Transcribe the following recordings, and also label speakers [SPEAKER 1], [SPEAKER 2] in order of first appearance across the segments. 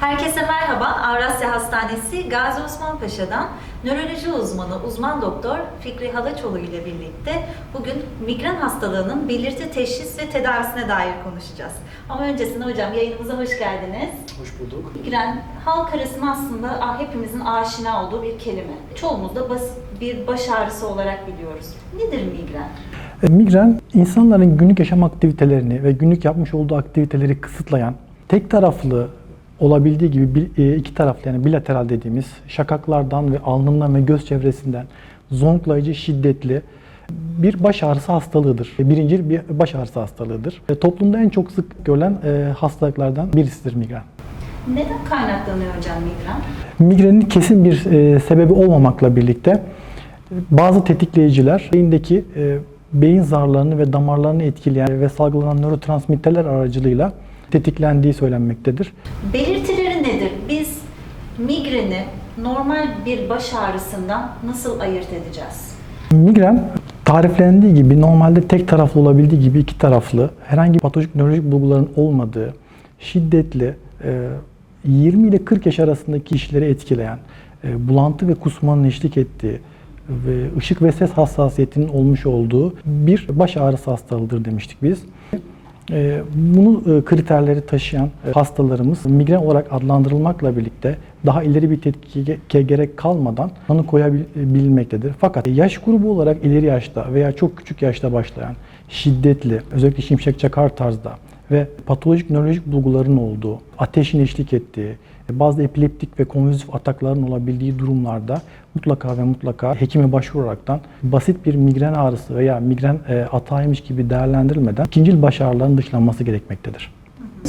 [SPEAKER 1] Herkese merhaba. Avrasya Hastanesi Gazi Osman Paşa'dan nöroloji uzmanı uzman doktor Fikri Halaçoğlu ile birlikte bugün migren hastalığının belirti teşhis ve tedavisine dair konuşacağız. Ama öncesinde hocam yayınımıza hoş geldiniz.
[SPEAKER 2] Hoş bulduk.
[SPEAKER 1] Migren halk arasında aslında ah, hepimizin aşina olduğu bir kelime. Çoğumuz da basit bir baş ağrısı olarak biliyoruz. Nedir migren?
[SPEAKER 2] E, Migren, insanların günlük yaşam aktivitelerini ve günlük yapmış olduğu aktiviteleri kısıtlayan, tek taraflı olabildiği gibi bir- e, iki taraflı yani bilateral dediğimiz şakaklardan ve alnından ve göz çevresinden zonklayıcı, şiddetli bir baş ağrısı hastalığıdır. Birinci bir baş ağrısı hastalığıdır. E, Toplumda en çok sık görülen e, hastalıklardan birisidir migren.
[SPEAKER 1] Neden kaynaklanıyor hocam migren?
[SPEAKER 2] Migrenin kesin bir e, sebebi olmamakla birlikte e, bazı tetikleyiciler beyindeki e, beyin zarlarını ve damarlarını etkileyen ve salgılanan nörotransmitterler aracılığıyla tetiklendiği söylenmektedir.
[SPEAKER 1] Belirtileri nedir? Biz migreni normal bir baş ağrısından nasıl ayırt edeceğiz?
[SPEAKER 2] Migren tariflendiği gibi normalde tek taraflı olabildiği gibi iki taraflı herhangi patolojik nörolojik bulguların olmadığı şiddetli e, 20 ile 40 yaş arasındaki kişileri etkileyen e, bulantı ve kusmanın eşlik ettiği ve ışık ve ses hassasiyetinin olmuş olduğu bir baş ağrısı hastalığıdır demiştik biz. E, Bunu e, kriterleri taşıyan e, hastalarımız migren olarak adlandırılmakla birlikte daha ileri bir tetkike gerek kalmadan tanı koyabilmektedir. Fakat yaş grubu olarak ileri yaşta veya çok küçük yaşta başlayan şiddetli, özellikle şimşek çakar tarzda ve patolojik nörolojik bulguların olduğu, ateşin eşlik ettiği, bazı epileptik ve konvülsif atakların olabildiği durumlarda mutlaka ve mutlaka hekime başvuraraktan basit bir migren ağrısı veya migren e, atağıymış gibi değerlendirilmeden ikincil baş ağrılarının dışlanması gerekmektedir.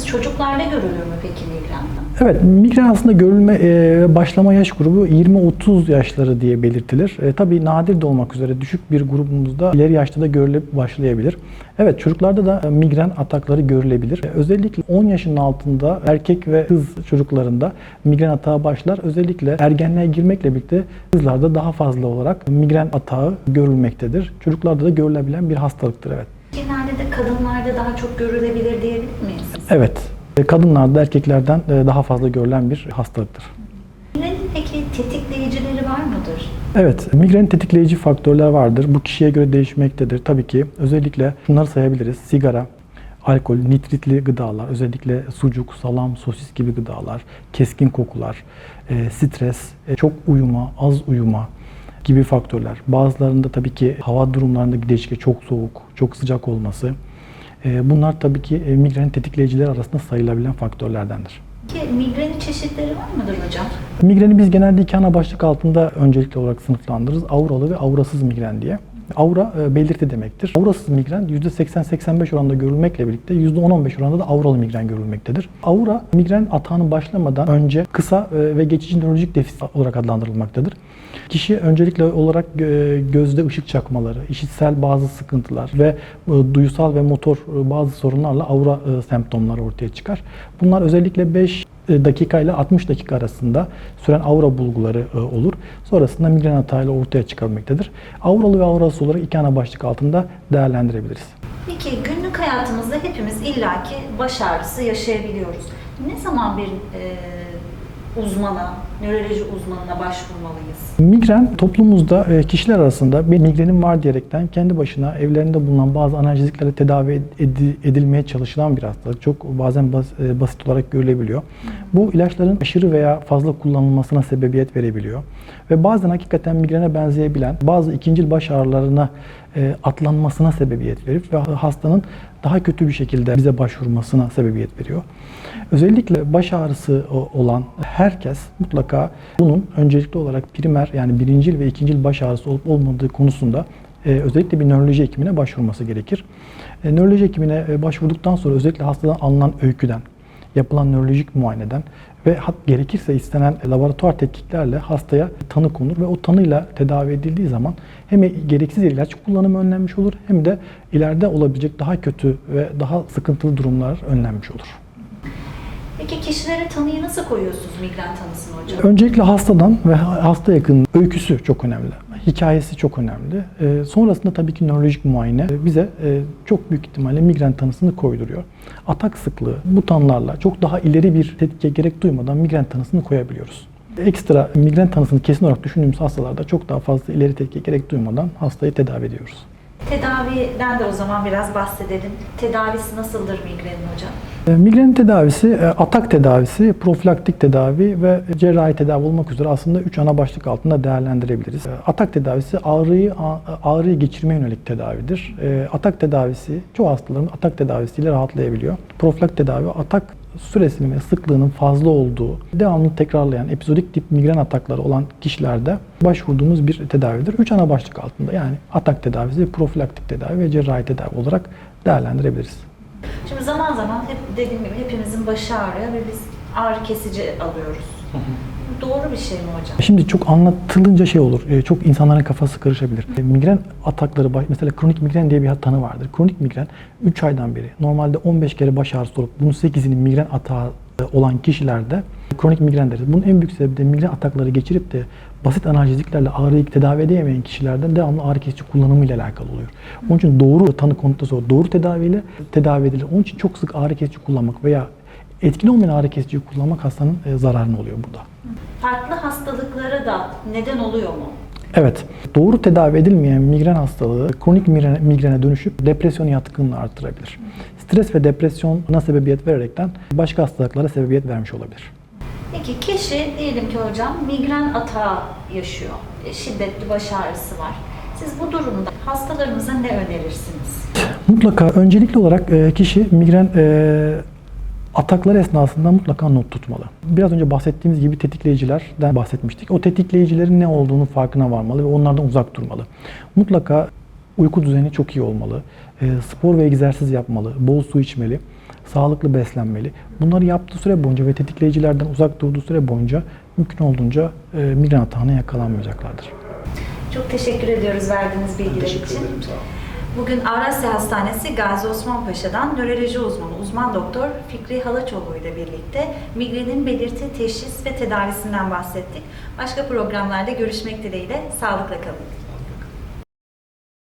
[SPEAKER 1] Çocuklarda görülür mü peki migren?
[SPEAKER 2] Evet, migren aslında görülme e, başlama yaş grubu 20-30 yaşları diye belirtilir. E, tabii nadir de olmak üzere düşük bir grubumuzda ileri yaşta da görülüp başlayabilir. Evet, çocuklarda da e, migren atakları görülebilir. E, özellikle 10 yaşın altında erkek ve kız çocuklarında migren atağı başlar. Özellikle ergenliğe girmekle birlikte kızlarda daha fazla olarak migren atağı görülmektedir. Çocuklarda da görülebilen bir hastalıktır evet.
[SPEAKER 1] Genelde de kadınlarda daha çok görülebilir diyebilir miyiz?
[SPEAKER 2] Evet, e, kadınlarda erkeklerden e, daha fazla görülen bir hastalıktır.
[SPEAKER 1] Migrenin peki tetikleyicileri var mıdır?
[SPEAKER 2] Evet, migren tetikleyici faktörler vardır. Bu kişiye göre değişmektedir. Tabii ki özellikle şunları sayabiliriz. Sigara, alkol, nitritli gıdalar, özellikle sucuk, salam, sosis gibi gıdalar, keskin kokular, e, stres, çok uyuma, az uyuma gibi faktörler. Bazılarında tabii ki hava durumlarındaki değişiklik, çok soğuk, çok sıcak olması. e, bunlar tabii ki e, migren tetikleyiciler arasında sayılabilen faktörlerdendir.
[SPEAKER 1] Peki migrenin çeşitleri var mıdır hocam?
[SPEAKER 2] Migreni biz genelde iki ana başlık altında öncelikli olarak sınıflandırırız. Auralı ve aurasız migren diye. Aura e, belirti demektir. Aurasız migren %80-85 oranında görülmekle birlikte %10-15 oranında da auralı migren görülmektedir. Aura migren atağının başlamadan önce kısa e, ve geçici nörolojik defisit olarak adlandırılmaktadır. Kişi öncelikle olarak e, gözde ışık çakmaları, işitsel bazı sıkıntılar ve duyusal ve motor bazı sorunlarla aura semptomları ortaya çıkar. Bunlar özellikle 5 dakika ile 60 dakika arasında süren aura bulguları e, olur. Sonrasında migren hatayla ortaya çıkarılmaktadır. Auralı ve aurasız olarak iki ana başlık altında değerlendirebiliriz.
[SPEAKER 1] Peki günlük hayatımızda hepimiz illaki baş ağrısı yaşayabiliyoruz. Ne zaman bir e, uzmana, nöroloji uzmanına başvurmalıyız?
[SPEAKER 2] Migren toplumumuzda e, kişiler arasında bir migrenim var diyerekten kendi başına evlerinde bulunan bazı analjeziklerle tedavi edi- edilmeye çalışılan bir hastalık. Çok bazen e, basit olarak görülebiliyor. Bu ilaçların aşırı veya fazla kullanılmasına sebebiyet verebiliyor. Ve bazen hakikaten migrene benzeyebilen bazı ikincil baş ağrılarına e, atlanmasına sebebiyet verip ve hastanın daha kötü bir şekilde bize başvurmasına sebebiyet veriyor. Özellikle baş ağrısı olan herkes mutlaka bunun öncelikli olarak primer yani birincil ve ikincil baş ağrısı olup olmadığı konusunda e, özellikle bir nöroloji hekimine başvurması gerekir. E, nöroloji hekimine e, başvurduktan sonra özellikle hastadan alınan öyküden, yapılan nörolojik muayeneden ve hat gerekirse istenen laboratuvar tetkiklerle hastaya tanı konur ve o tanıyla tedavi edildiği zaman hem gereksiz ilaç kullanımı önlenmiş olur hem de ileride olabilecek daha kötü ve daha sıkıntılı durumlar önlenmiş olur.
[SPEAKER 1] Peki kişilere tanıyı nasıl koyuyorsunuz migren tanısını hocam?
[SPEAKER 2] Öncelikle hastadan ve hasta yakının öyküsü çok önemli. hikayesi çok önemli. E, sonrasında tabii ki nörolojik muayene bize e, çok büyük ihtimalle migren tanısını koyduruyor. Atak sıklığı bu tanılarla çok daha ileri bir tetkiye gerek duymadan migren tanısını koyabiliyoruz. Ekstra migren tanısını kesin olarak düşündüğümüz hastalarda çok daha fazla ileri tetkiye gerek duymadan hastayı tedavi ediyoruz.
[SPEAKER 1] Tedaviden de o zaman biraz bahsedelim. Tedavisi nasıldır migrenin hocam?
[SPEAKER 2] E, Migrenin tedavisi, e, atak tedavisi, profilaktik tedavi ve cerrahi tedavi olmak üzere aslında 3 ana başlık altında değerlendirebiliriz. E, Atak tedavisi ağrıyı ağrıyı geçirmeye yönelik tedavidir. Atak tedavisi çoğu hastaların atak tedavisiyle rahatlayabiliyor. Profilaktik tedavi atak süresinin ve sıklığının fazla olduğu, devamlı tekrarlayan epizodik tip migren atakları olan kişilerde başvurduğumuz bir tedavidir. Üç ana başlık altında yani atak tedavisi, profilaktik tedavi ve cerrahi tedavi olarak değerlendirebiliriz.
[SPEAKER 1] Şimdi zaman zaman hep dediğim gibi hepimizin başı ağrıyor ve biz ağrı kesici alıyoruz. Doğru bir şey mi hocam?
[SPEAKER 2] Şimdi çok anlatılınca şey olur, e, çok insanların kafası karışabilir. E, Migren atakları, mesela kronik migren diye bir tanı vardır. Kronik migren 3 aydan beri normalde 15 kere baş ağrısı olup bunun 8'inin migren atağı olan kişilerde kronik migren deriz. Bunun en büyük sebebi de migren atakları geçirip de basit analjeziklerle ağrıyı tedavi edemeyen kişilerden devamlı ağrı kesici kullanımı ile alakalı oluyor. Onun için doğru tanı konutta sonra doğru tedaviyle tedavi edilir. Onun için çok sık ağrı kesici kullanmak veya etkin olmayan ağrı kesiciyi kullanmak hastanın e, zararına oluyor burada.
[SPEAKER 1] Farklı hastalıklara da neden oluyor mu?
[SPEAKER 2] Evet, doğru tedavi edilmeyen migren hastalığı kronik migrene, migrene dönüşüp depresyon yatkınlığı artırabilir. Stres ve depresyona sebebiyet vererekten başka hastalıklara sebebiyet vermiş olabilir.
[SPEAKER 1] Peki kişi diyelim ki hocam migren atağı yaşıyor. E, Şiddetli baş ağrısı var. Siz bu durumda hastalarınıza ne önerirsiniz?
[SPEAKER 2] Mutlaka öncelikli olarak e, kişi migren atakları esnasında mutlaka not tutmalı. Biraz önce bahsettiğimiz gibi tetikleyicilerden bahsetmiştik. O tetikleyicilerin ne olduğunu farkına varmalı ve onlardan uzak durmalı. Mutlaka uyku düzeni çok iyi olmalı. E, spor ve egzersiz yapmalı. Bol su içmeli. Sağlıklı beslenmeli. Bunları yaptığı süre boyunca ve tetikleyicilerden uzak durduğu süre boyunca mümkün olduğunca e, migren atağına yakalanmayacaklardır.
[SPEAKER 1] Çok teşekkür ediyoruz verdiğiniz bilgiler için. Bugün Avrasya Hastanesi Gazi Osman Paşa'dan nöroloji uzmanı, uzman doktor Fikri Halaçoğlu ile birlikte migrenin belirti, teşhis ve tedavisinden bahsettik. Başka programlarda görüşmek dileğiyle sağlıkla kalın.